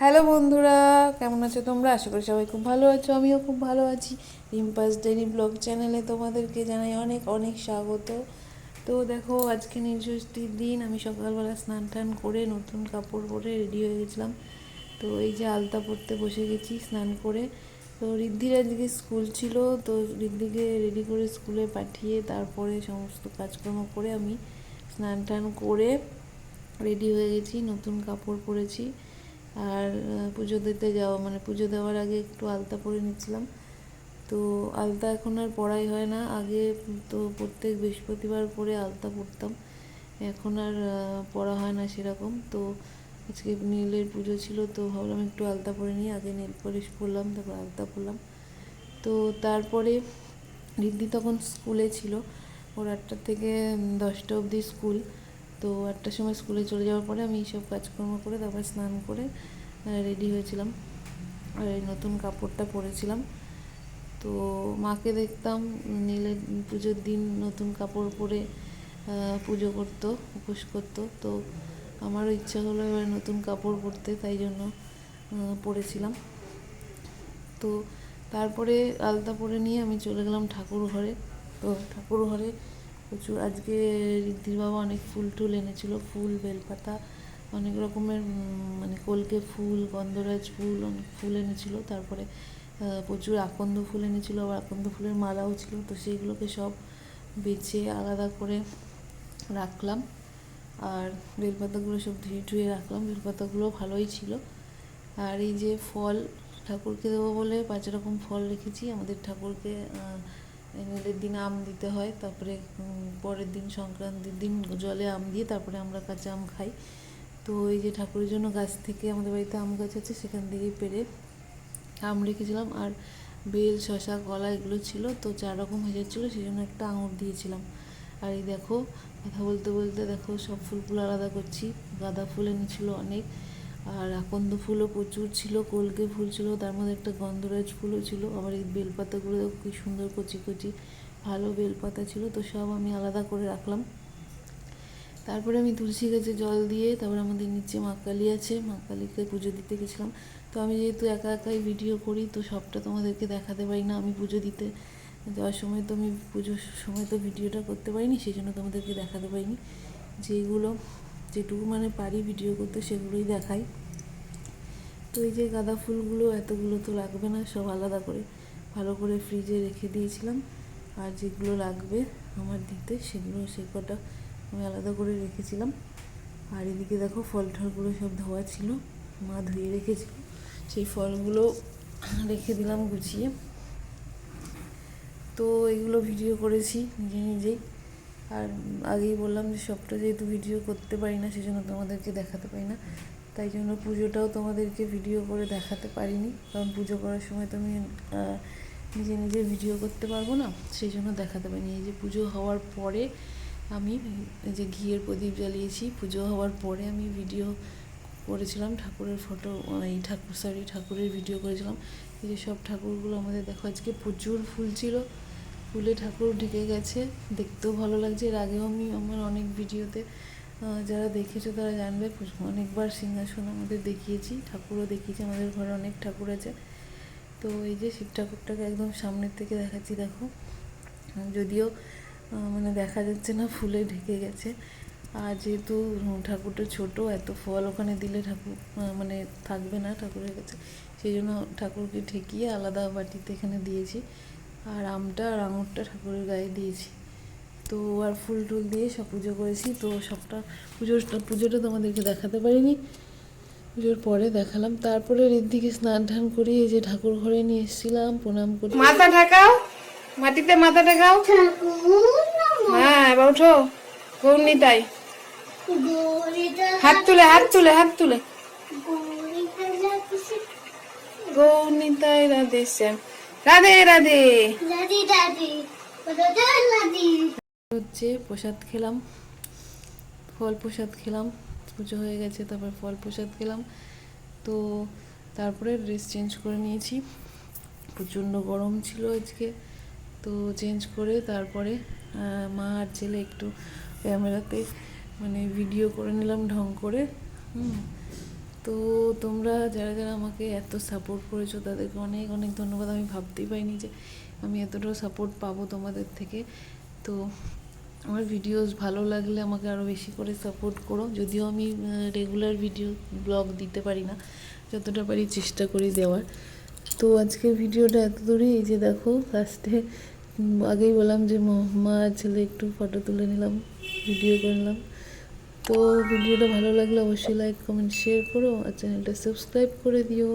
Hello বন্ধুরা, কেমন আছো তোমরা? আশা করি সবাই খুব ভালো আছো, আমিও খুব ভালো আছি। রিম্পাস ডেলি ব্লগ চ্যানেলে তোমাদেরকে জানাই অনেক অনেক স্বাগত। তো দেখো, আজকে নির্ষষ্ঠীর দিন, আমি সকালবেলা স্নান টান করে নতুন কাপড় পরে রেডি হয়ে গেছিলাম। তো এই যে আলতা পরতে বসে গেছি স্নান করে। তো রিদ্ধির আজকে স্কুল ছিল, তো রিদ্ধিকে রেডি করে স্কুলে পাঠিয়ে তারপরে সমস্ত কাজকর্ম করে আমি স্নান টান করে রেডি হয়ে গেছি, নতুন কাপড় পরেছি। আর পুজো দিতে যাওয়া মানে পুজো দেওয়ার আগে একটু আলতা পরে নিচ্ছিলাম। তো আলতা এখন আর পড়াই হয় না। আগে তো প্রত্যেক বৃহস্পতিবার পরে আলতা পরতাম। এখন আর পড়া হয় না সেরকম। তো আজকে নীলের পুজো ছিল, তো ভাবলাম একটু আলতা পরে নিই। আগে নীল পলিশ পরলাম, তারপর আলতা পরলাম। তো তারপরে রিদ্ধি তখন স্কুলে ছিল। ওর আটটা থেকে দশটা অবধি স্কুল। তো আটটার সময় স্কুলে চলে যাওয়ার পরে আমি এইসব কাজকর্ম করে তারপর স্নান করে রেডি হয়েছিলাম। আর এই নতুন কাপড়টা পরেছিলাম। তো মাকে দেখতাম নীলের পুজোর দিন নতুন কাপড় পরে পুজো করতো, উপোস করতো। তো আমারও ইচ্ছা হলো এবার নতুন কাপড় পরতে, তাই জন্য পরেছিলাম। তো তারপরে আলতা পরে নিয়ে আমি চলে গেলাম ঠাকুর ঘরে। তো ঠাকুর ঘরে প্রচুর। আজকে রিদ্ধির বাবা অনেক ফুল টুল এনেছিল, ফুল, বেলপাতা, অনেক রকমের মানে কলকে ফুল, গন্ধরাজ ফুল, অনেক ফুল এনেছিল। তারপরে প্রচুর আকন্দ ফুল এনেছিল, আবার আকন্দ ফুলের মালাও ছিল। তো সেইগুলোকে সব বেছে আলাদা করে রাখলাম। আর বেলপাতাগুলো সব ধুয়ে ধুয়ে রাখলাম। বেলপাতাগুলো ভালোই ছিল। আর এই যে ফল ঠাকুরকে দেবো বলে পাঁচ রকম ফল রেখেছি। আমাদের ঠাকুরকে নীলের দিন আম দিতে হয়, তারপরে পরের দিন সংক্রান্তির দিন জলে আম দিয়ে তারপরে আমরা কাঁচা আম খাই। তো এই যে ঠাকুরের জন্য গাছ থেকে আমাদের বাড়িতে আম গাছ আছে, সেখান থেকেই পেরে আম রেখেছিলাম। আর বেল, শশা, কলা এগুলো ছিল, তো চার রকম হয়ে যাচ্ছিল সেই জন্য একটা আঙুর দিয়েছিলাম। আর এই দেখো, কথা বলতে বলতে দেখো সব ফুলগুলো আলাদা করছি, গাঁদা ফুল এনেছিল অনেক। আর আকন্দ ফুলও প্রচুর ছিল, কলকে ফুল ছিল, তার মধ্যে একটা গন্ধরাজ ফুলও ছিল, আবার এই বেলপাতাগুলো কি সুন্দর কচি কচি, ভালো বেলপাতা ছিল, তো সব আমি আলাদা করে রাখলাম। তারপরে আমি তুলসী গাছে জল দিয়ে, তারপরে আমাদের নিচে মা কালী আছে, মা কালীকে পুজো দিতে গেছিলাম। তো আমি যেহেতু একা একাই ভিডিও করি, তো সবটা তোমাদেরকে দেখাতে পারি না, আমি পুজো দিতে যাওয়ার সময় তো আমি পুজোর সময় তো ভিডিওটা করতে পারিনি, সেই জন্য তোমাদেরকে দেখাতে পারিনি। যেগুলো যেটুকু মানে পারি ভিডিও করতে সেগুলোই দেখাই। তো এই যে গাঁদা ফুলগুলো, এতগুলো তো লাগবে না, সব আলাদা করে ভালো করে ফ্রিজে রেখে দিয়েছিলাম। আর যেগুলো লাগবে আমার দিতে, সেগুলো সে কটা আমি আলাদা করে রেখেছিলাম। আর এদিকে দেখো ফল টলগুলো সব ধোয়া ছিল, মা ধুয়ে রেখেছিল। সেই ফলগুলো রেখে দিলাম গুছিয়ে। তো এগুলো ভিডিও করেছি নিজে নিজেই। আর আগেই বললাম যে সবটা যেহেতু ভিডিও করতে পারি না, সেজন্য তোমাদেরকে দেখাতে পারি না। তাই জন্য পুজোটাও তোমাদেরকে ভিডিও করে দেখাতে পারিনি। কারণ পুজো করার সময় তো আমি নিজে নিজে ভিডিও করতে পারব না। সেই জন্য দেখাতে পারিনি। এই যে পুজো হওয়ার পরে আমি যে ঘিয়ের প্রদীপ জ্বালিয়েছি, পুজো হওয়ার পরে আমি ভিডিও করেছিলাম। ঠাকুরের ফটো এই ঠাকুর সরি ঠাকুরের ভিডিও করেছিলাম। এই যে সব ঠাকুরগুলো আমাদের, দেখো আজকে প্রচুর ফুল ছিল। ফুলে ঠাকুর ঢেকে গেছে। দেখতেও ভালো লাগছে। এর আগেও আমি আমার অনেক ভিডিওতে যারা দেখেছ তারা জানবে। অনেকবার সিংহাসন আমাদের দেখিয়েছি, ঠাকুরও দেখিয়েছি, আমাদের ঘরে অনেক ঠাকুর আছে। তো এই যে শিব ঠাকুরটাকে একদম সামনের থেকে দেখাচ্ছি, দেখো। যদিও মানে দেখা যাচ্ছে না, ফুলে ঢেকে গেছে। আর যেহেতু ঠাকুরটা ছোট, এত ফল ওখানে দিলে ঠাকুর মানে থাকবে না ঠাকুরের কাছে। সেই জন্য ঠাকুরকে ঠেকিয়ে আলাদা বাটিতে এখানে দিয়েছি। আর আমটা আর আঙুরটা ঠাকুরের গায়ে দিয়েছি। তো আর ফুল টুল দিয়ে সব পুজো করেছি, তো সবটা পুজোর পুজোটা তোমাদেরকে দেখাতে পারিনি। পুজোর পরে দেখালাম। তারপরে ঋদ্ধিকে স্নান টান করি এই যে ঠাকুর ঘরে নিয়ে এসেছিলাম, প্রণাম করি। মাথা ঢাকাও? মাটিতে মাথা ঢাকাও? হ্যাঁ এবার উঠো গৌরনি তাই। হাত তুলে হাত তুলে হাত তুলে। গৌরনি তাই রাধে শ্যাম। রাধে রাধে। হচ্ছে প্রসাদ খেলাম ফল প্রসাদ খেলাম পুজো হয়ে গেছে তারপর ফল প্রসাদ খেলাম। তো তারপরে ড্রেস চেঞ্জ করে নিয়েছি। প্রচণ্ড গরম ছিল আজকে তো চেঞ্জ করে তারপরে মা আর ছেলে একটু ক্যামেরাতে মানে ভিডিও করে নিলাম ঢং করে হুম। তো তোমরা যারা যারা আমাকে এত সাপোর্ট করেছ, তাদেরকে অনেক অনেক ধন্যবাদ। আমি ভাবতেই পারিনি যে আমি এতটাও সাপোর্ট পাবো তোমাদের থেকে। তো আমার ভিডিওস ভালো লাগলে আমাকে আরও বেশি করে সাপোর্ট করো। যদিও আমি রেগুলার ভিডিও ব্লগ দিতে পারি না, যতটা পারি চেষ্টা করি দেওয়ার। তো আজকের ভিডিওটা এত দূরেই, এই যে দেখো লাস্টে আগেই বললাম যে ম- ছেলে একটু ফটো তুলে নিলাম ভিডিও করে নিলাম। তো ভিডিওটা ভালো লাগলে অবশ্যই লাইক কমেন্ট শেয়ার করো আর চ্যানেলটা সাবস্ক্রাইব করে দিও।